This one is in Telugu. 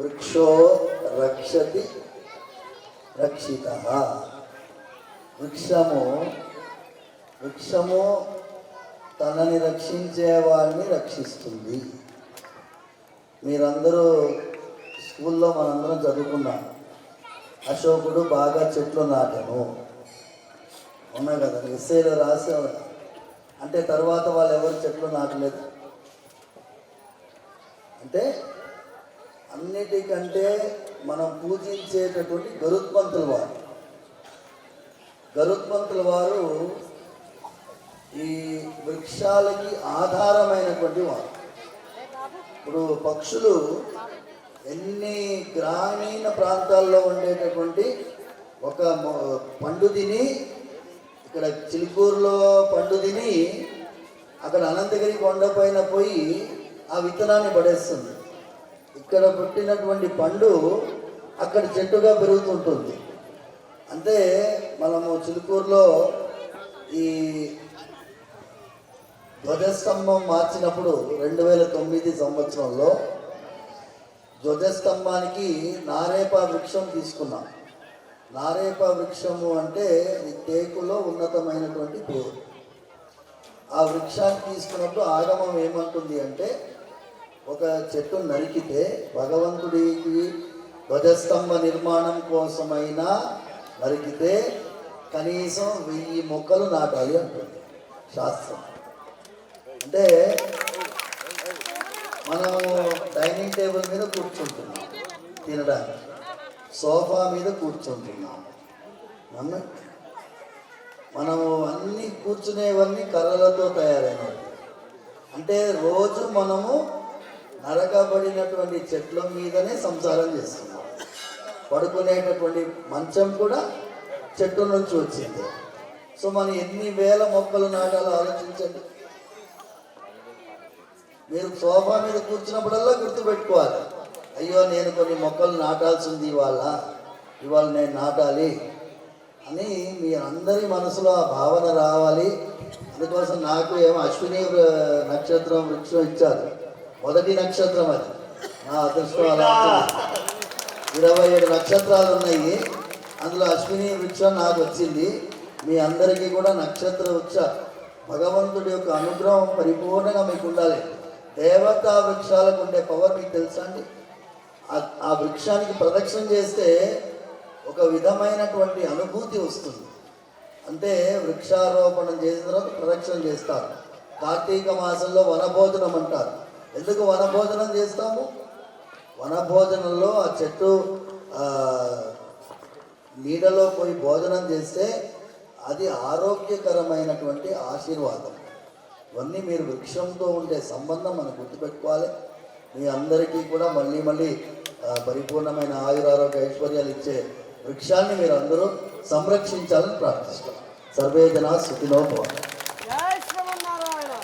వృక్షో రక్షతి రక్షిత. వృక్షము వృక్షము తనని రక్షించే వాడిని రక్షిస్తుంది. మీరందరూ స్కూల్లో మనందరం చదువుకున్నాం. అశోకుడు బాగా చెట్లు నాటను. ఉన్నాయి కదా ఎస్ఐలో రాసేవాడు. అంటే తర్వాత వాళ్ళు ఎవరు చెట్లు నాటలేదు? అంటే అన్నిటికంటే మనం పూజించేటటువంటి గరుత్మంతుల వారు. గరుత్మంతుల వారు ఈ వృక్షాలకి ఆధారమైనటువంటి వారు. ఇప్పుడు పక్షులు ఎన్ని గ్రామీణ ప్రాంతాల్లో ఉండేటటువంటి ఒక పండు తిని ఇక్కడ చిలుకూరులో పండు తిని అక్కడ అనంతగిరి కొండపైన పోయి ఆ విత్తనాన్ని పడేస్తుంది. ఇక్కడ పుట్టినటువంటి పండు అక్కడ చెట్టుగా పెరుగుతుంటుంది. అంటే మనము చిలుకూరులో ఈ ధ్వజస్తంభం మార్చినప్పుడు రెండు వేల తొమ్మిది సంవత్సరంలో ధ్వజస్తంభానికి నారేపా వృక్షం తీసుకున్నాం. నారేపా వృక్షము అంటే ఈ టేకులో ఉన్నతమైనటువంటి పేరు. ఆ వృక్షాన్ని తీసుకున్నప్పుడు ఆగమం ఏమంటుంది అంటే ఒక చెట్టు నరికితే భగవంతుడికి ధ్వజస్తంభ నిర్మాణం కోసమైనా నరికితే కనీసం వెయ్యి మొక్కలు నాటాలి అంటుంది శాస్త్రం. అంటే మనము డైనింగ్ టేబుల్ మీద కూర్చుంటున్నాం తినడానికి. సోఫా మీద కూర్చుంటున్నాం. మన మనము అన్నీ కూర్చునేవన్నీ కర్రలతో తయారైనవి. అంటే రోజు మనము నరకబడినటువంటి చెట్ల మీదనే సంసారం చేస్తున్నాం. పడుకునేటటువంటి మంచం కూడా చెట్టు నుంచి వచ్చింది. సో మనం ఎన్ని వేల మొక్కలు నాటాలో ఆలోచించండి. మీరు సోఫా మీద కూర్చున్నప్పుడల్లా గుర్తుపెట్టుకోవాలి. అయ్యో నేను కొన్ని మొక్కలు నాటాల్సింది ఇవాళ. ఇవాళ నేను నాటాలి అని మీ అందరి మనసులో ఆ భావన రావాలి. అందుకోసం నాకు ఏమో అశ్విని నక్షత్రం వృక్షం ఇచ్చారు. మొదటి నక్షత్రం అది. నా అదృష్టం ఇరవై ఏడు నక్షత్రాలు ఉన్నాయి. అందులో అశ్విని వృక్షం నాకు వచ్చింది. మీ అందరికీ కూడా నక్షత్ర వృక్ష భగవంతుడి యొక్క అనుగ్రహం పరిపూర్ణంగా మీకు ఉండాలి. దేవతా వృక్షాలకు ఉండే పవర్ మీకు తెలుసా అండి? ఆ వృక్షానికి ప్రదక్షిణ చేస్తే ఒక విధమైనటువంటి అనుభూతి వస్తుంది. అంటే వృక్షారోపణం చేసిన తర్వాత ప్రదక్షిణ చేస్తారు. కార్తీక మాసంలో వనభోజనం అంటారు. ఎందుకు వనభోజనం చేస్తాము? వనభోజనంలో ఆ చెట్టు నీడలో పోయి భోజనం చేస్తే అది ఆరోగ్యకరమైనటువంటి ఆశీర్వాదం. ఇవన్నీ మీరు వృక్షంతో ఉండే సంబంధం మనం గుర్తుపెట్టుకోవాలి. మీ అందరికీ కూడా మళ్ళీ మళ్ళీ పరిపూర్ణమైన ఆయురారోగ్య ఐశ్వర్యాలు ఇచ్చే వృక్షాన్ని మీరు అందరూ సంరక్షించాలని ప్రార్థిస్తాం సర్వే జనా సుఖినో